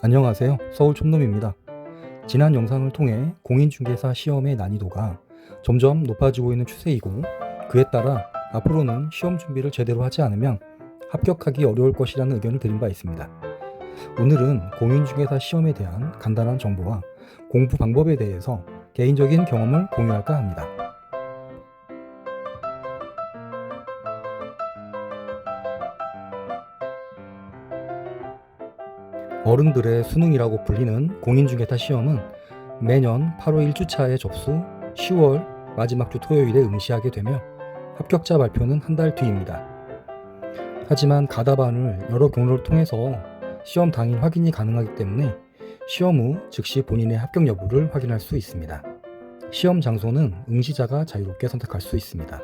안녕하세요. 서울 촌놈입니다. 지난 영상을 통해 공인중개사 시험의 난이도가 점점 높아지고 있는 추세이고 그에 따라 앞으로는 시험 준비를 제대로 하지 않으면 합격하기 어려울 것이라는 의견을 드린 바 있습니다. 오늘은 공인중개사 시험에 대한 간단한 정보와 공부 방법에 대해서 개인적인 경험을 공유할까 합니다. 어른들의 수능이라고 불리는 공인중개사 시험은 매년 8월 1주차에 접수, 10월 마지막 주 토요일에 응시하게 되며 합격자 발표는 한 달 뒤입니다. 하지만 가다반을 여러 경로를 통해서 시험 당일 확인이 가능하기 때문에 시험 후 즉시 본인의 합격 여부를 확인할 수 있습니다. 시험 장소는 응시자가 자유롭게 선택할 수 있습니다.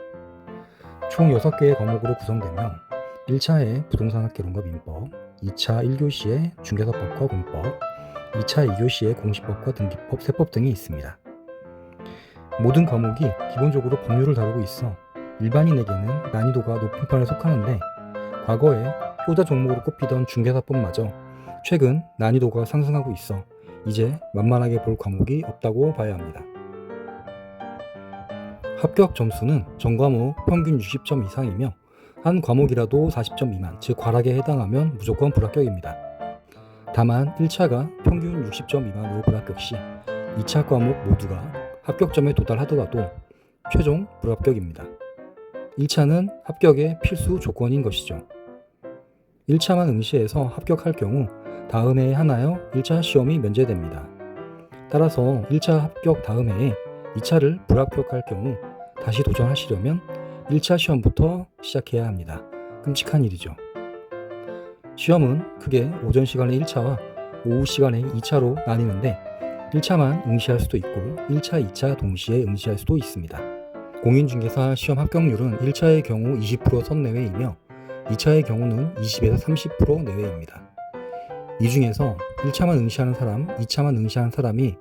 총 6개의 과목으로 구성되며 1차에 부동산학개론과 민법, 2차 1교시에 중개사법과 공법, 2차 2교시에 공시법과 등기법, 세법 등이 있습니다. 모든 과목이 기본적으로 법률을 다루고 있어 일반인에게는 난이도가 높은 편에 속하는데 과거에 효자 종목으로 꼽히던 중개사법마저 최근 난이도가 상승하고 있어 이제 만만하게 볼 과목이 없다고 봐야 합니다. 합격 점수는 전 과목 평균 60점 이상이며 한 과목이라도 40점 미만, 즉 과락에 해당하면 무조건 불합격입니다. 다만 1차가 평균 60점 미만으로 불합격 시 2차 과목 모두가 합격점에 도달하더라도 최종 불합격입니다. 1차는 합격의 필수 조건인 것이죠. 1차만 응시해서 합격할 경우 다음 해에 하나여 1차 시험이 면제됩니다. 따라서 1차 합격 다음 해에 2차를 불합격할 경우 다시 도전하시려면 1차 시험부터 시작해야 합니다. 끔찍한 일이죠. 시험은 크게 오전 시간에 1차와 오후 시간에 2차로 나뉘는데 1차만 응시할 수도 있고 1차, 2차 동시에 응시할 수도 있습니다. 공인중개사 시험 합격률은 1차의 경우 20% 선내외이며 2차의 경우는 20에서 30% 내외입니다. 이 중에서 1차만 응시하는 사람, 2차만 응시하는 사람이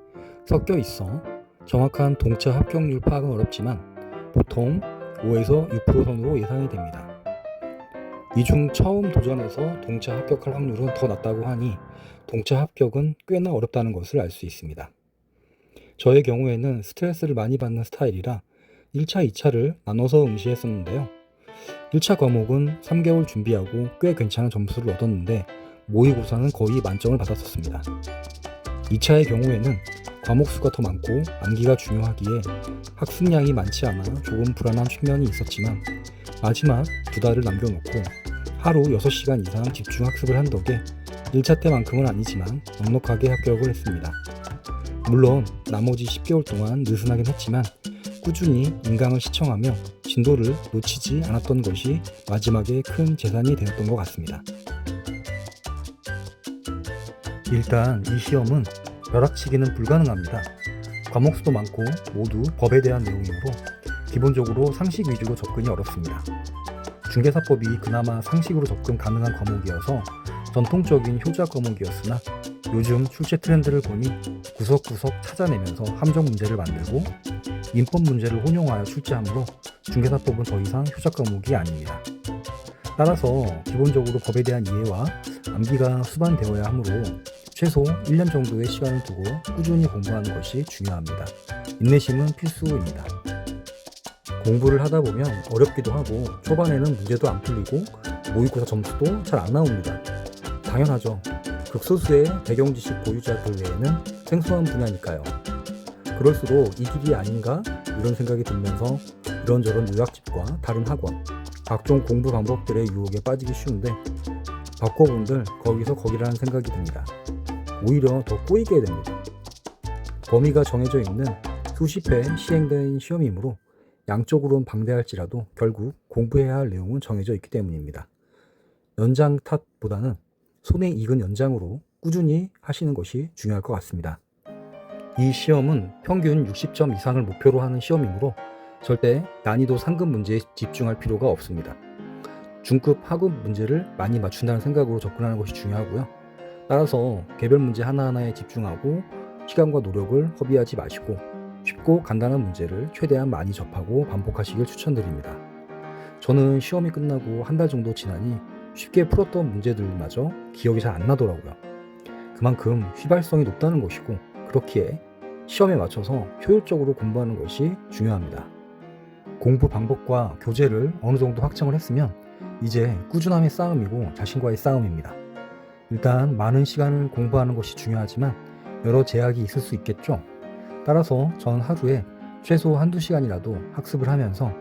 섞여 있어 정확한 동차 합격률 파악은 어렵지만 보통 5에서 6% 선으로 예상이 됩니다. 이 중 처음 도전해서 동차 합격할 확률은 더 낮다고 하니 동차 합격은 꽤나 어렵다는 것을 알 수 있습니다. 저의 경우에는 스트레스를 많이 받는 스타일이라 1차, 2차를 나눠서 응시했었는데요. 1차 과목은 3개월 준비하고 꽤 괜찮은 점수를 얻었는데 모의고사는 거의 만점을 받았었습니다. 2차의 경우에는 과목 수가 더 많고 암기가 중요하기에 학습량이 많지 않아 조금 불안한 측면이 있었지만 마지막 두 달을 남겨놓고 하루 6시간 이상 집중 학습을 한 덕에 1차 때만큼은 아니지만 넉넉하게 합격을 했습니다. 물론 나머지 10개월 동안 느슨하긴 했지만 꾸준히 인강을 시청하며 진도를 놓치지 않았던 것이 마지막에 큰 재산이 되었던 것 같습니다. 일단 이 시험은 벼락치기는 불가능합니다. 과목 수도 많고 모두 법에 대한 내용이므로 기본적으로 상식 위주로 접근이 어렵습니다. 중개사법이 그나마 상식으로 접근 가능한 과목이어서 전통적인 효자 과목이었으나 요즘 출제 트렌드를 보니 구석구석 찾아내면서 함정 문제를 만들고 민법 문제를 혼용하여 출제하므로 중개사법은 더 이상 효자 과목이 아닙니다. 따라서 기본적으로 법에 대한 이해와 암기가 수반되어야 하므로 최소 1년 정도의 시간을 두고 꾸준히 공부하는 것이 중요합니다. 인내심은 필수입니다. 공부를 하다 보면 어렵기도 하고 초반에는 문제도 안 풀리고 모의고사 점수도 잘 안 나옵니다. 당연하죠. 극소수의 배경 지식 보유자들 외에는 생소한 분야니까요. 그럴수록 이 길이 아닌가 이런 생각이 들면서 이런저런 요약집과 다른 학원, 각종 공부 방법들의 유혹에 빠지기 쉬운데 바꿔본들 거기서 거기라는 생각이 듭니다. 오히려 더 꼬이게 됩니다. 범위가 정해져 있는 수십 회 시행된 시험이므로 양쪽으로는 방대할지라도 결국 공부해야 할 내용은 정해져 있기 때문입니다. 연장 탓보다는 손에 익은 연장으로 꾸준히 하시는 것이 중요할 것 같습니다. 이 시험은 평균 60점 이상을 목표로 하는 시험이므로 절대 난이도 상급 문제에 집중할 필요가 없습니다. 중급 하급 문제를 많이 맞춘다는 생각으로 접근하는 것이 중요하고요. 따라서 개별 문제 하나하나에 집중하고 시간과 노력을 허비하지 마시고 쉽고 간단한 문제를 최대한 많이 접하고 반복하시길 추천드립니다. 저는 시험이 끝나고 한 달 정도 지나니 쉽게 풀었던 문제들마저 기억이 잘 안 나더라고요. 그만큼 휘발성이 높다는 것이고 그렇기에 시험에 맞춰서 효율적으로 공부하는 것이 중요합니다. 공부 방법과 교재를 어느 정도 확정을 했으면 이제 꾸준함의 싸움이고 자신과의 싸움입니다. 일단 많은 시간을 공부하는 것이 중요하지만 여러 제약이 있을 수 있겠죠. 따라서 저는 하루에 최소 한두 시간이라도 학습을 하면서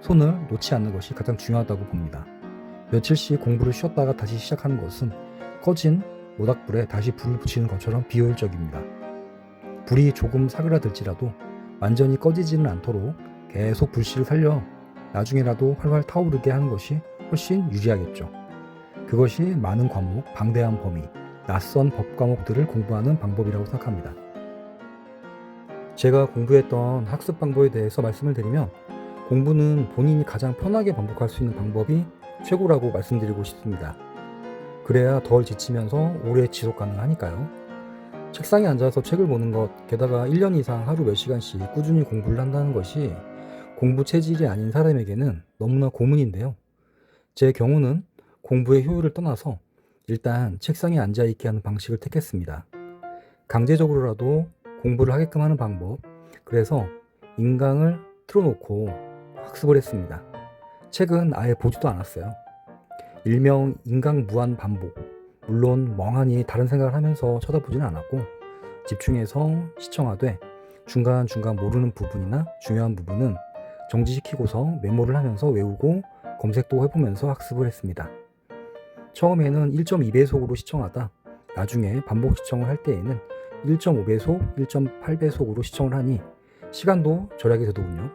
손을 놓지 않는 것이 가장 중요하다고 봅니다. 며칠씩 공부를 쉬었다가 다시 시작하는 것은 꺼진 모닥불에 다시 불을 붙이는 것처럼 비효율적입니다. 불이 조금 사그라들지라도 완전히 꺼지지는 않도록 계속 불씨를 살려 나중에라도 활활 타오르게 하는 것이 훨씬 유리하겠죠. 그것이 많은 과목, 방대한 범위, 낯선 법 과목들을 공부하는 방법이라고 생각합니다. 제가 공부했던 학습 방법에 대해서 말씀을 드리면 공부는 본인이 가장 편하게 반복할 수 있는 방법이 최고라고 말씀드리고 싶습니다. 그래야 덜 지치면서 오래 지속 가능하니까요. 책상에 앉아서 책을 보는 것, 게다가 1년 이상 하루 몇 시간씩 꾸준히 공부를 한다는 것이 공부 체질이 아닌 사람에게는 너무나 고문인데요. 제 경우는 공부의 효율을 떠나서 일단 책상에 앉아있게 하는 방식을 택했습니다. 강제적으로라도 공부를 하게끔 하는 방법. 그래서 인강을 틀어놓고 학습을 했습니다. 책은 아예 보지도 않았어요. 일명 인강 무한 반복. 물론 멍하니 다른 생각을 하면서 쳐다보지는 않았고 집중해서 시청하되 중간중간 모르는 부분이나 중요한 부분은 정지시키고서 메모를 하면서 외우고 검색도 해보면서 학습을 했습니다. 처음에는 1.2배속으로 시청하다 나중에 반복 시청을 할 때에는 1.5배속, 1.8배속으로 시청을 하니 시간도 절약이 되더군요.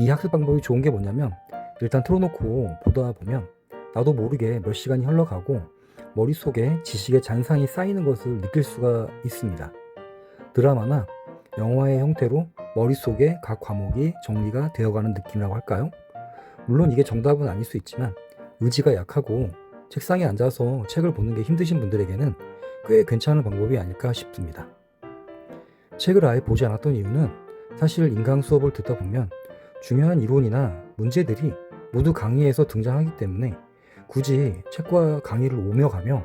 이 학습 방법이 좋은 게 뭐냐면 일단 틀어놓고 보다 보면 나도 모르게 몇 시간이 흘러가고 머릿속에 지식의 잔상이 쌓이는 것을 느낄 수가 있습니다. 드라마나 영화의 형태로 머릿속에 각 과목이 정리가 되어가는 느낌이라고 할까요? 물론 이게 정답은 아닐 수 있지만 의지가 약하고 책상에 앉아서 책을 보는 게 힘드신 분들에게는 꽤 괜찮은 방법이 아닐까 싶습니다. 책을 아예 보지 않았던 이유는 사실 인강 수업을 듣다 보면 중요한 이론이나 문제들이 모두 강의에서 등장하기 때문에 굳이 책과 강의를 오며 가며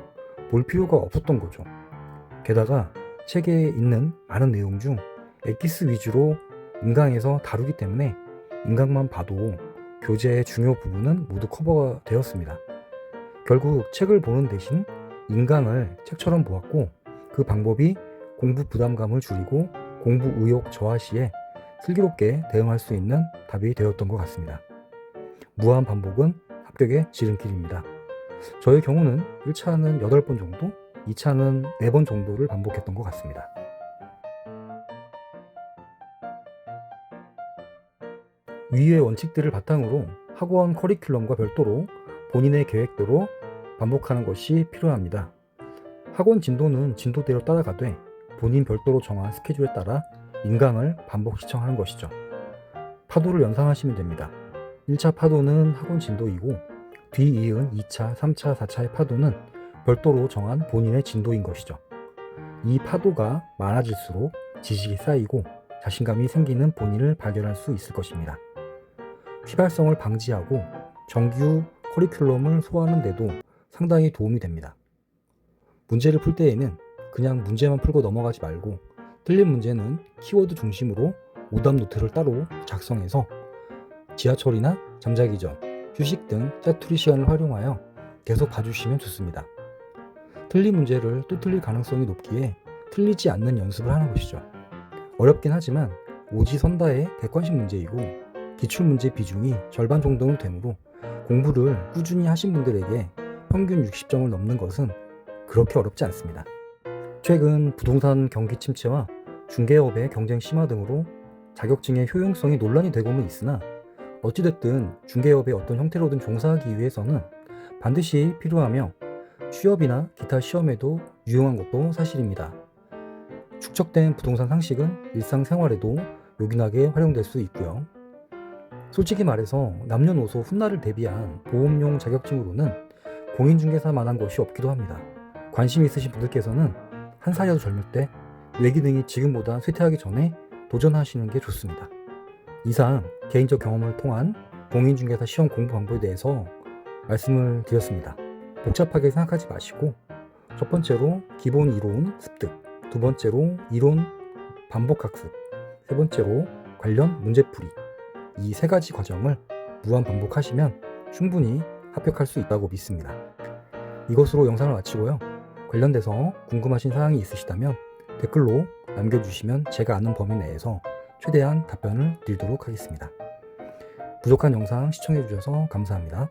볼 필요가 없었던 거죠. 게다가 책에 있는 많은 내용 중 엑기스 위주로 인강에서 다루기 때문에 인강만 봐도 교재의 중요 부분은 모두 커버가 되었습니다. 결국 책을 보는 대신 인강을 책처럼 보았고 그 방법이 공부 부담감을 줄이고 공부 의욕 저하 시에 슬기롭게 대응할 수 있는 답이 되었던 것 같습니다. 무한 반복은 합격의 지름길입니다. 저의 경우는 1차는 8번 정도, 2차는 4번 정도를 반복했던 것 같습니다. 위의 원칙들을 바탕으로 학원 커리큘럼과 별도로 본인의 계획대로 반복하는 것이 필요합니다. 학원 진도는 진도대로 따라가되 본인 별도로 정한 스케줄에 따라 인강을 반복 시청하는 것이죠. 파도를 연상하시면 됩니다. 1차 파도는 학원 진도이고 뒤 이은 2차, 3차, 4차의 파도는 별도로 정한 본인의 진도인 것이죠. 이 파도가 많아질수록 지식이 쌓이고 자신감이 생기는 본인을 발견할 수 있을 것입니다. 휘발성을 방지하고 정규 커리큘럼을 소화하는 데도 상당히 도움이 됩니다. 문제를 풀 때에는 그냥 문제만 풀고 넘어가지 말고 틀린 문제는 키워드 중심으로 오답 노트를 따로 작성해서 지하철이나 잠자기 전, 휴식 등 짜투리 시간을 활용하여 계속 봐주시면 좋습니다. 틀린 문제를 또 틀릴 가능성이 높기에 틀리지 않는 연습을 하는 것이죠. 어렵긴 하지만 오지선다의 객관식 문제이고 기출문제 비중이 절반 정도는 되므로 공부를 꾸준히 하신 분들에게 평균 60점을 넘는 것은 그렇게 어렵지 않습니다. 최근 부동산 경기 침체와 중개업의 경쟁 심화 등으로 자격증의 효용성이 논란이 되고는 있으나 어찌됐든 중개업의 어떤 형태로든 종사하기 위해서는 반드시 필요하며 취업이나 기타 시험에도 유용한 것도 사실입니다. 축적된 부동산 상식은 일상생활에도 요긴하게 활용될 수 있고요. 솔직히 말해서 남녀노소 훗날을 대비한 보험용 자격증으로는 공인중개사만한 것이 없기도 합니다. 관심 있으신 분들께서는 한 살이라도 젊을 때 뇌기능이 지금보다 쇠퇴하기 전에 도전하시는 게 좋습니다. 이상 개인적 경험을 통한 공인중개사 시험 공부 방법에 대해서 말씀을 드렸습니다. 복잡하게 생각하지 마시고 첫 번째로 기본 이론 습득, 두 번째로 이론 반복 학습, 세 번째로 관련 문제풀이. 이 세 가지 과정을 무한 반복하시면 충분히 합격할 수 있다고 믿습니다. 이것으로 영상을 마치고요. 관련돼서 궁금하신 사항이 있으시다면 댓글로 남겨주시면 제가 아는 범위 내에서 최대한 답변을 드리도록 하겠습니다. 부족한 영상 시청해주셔서 감사합니다.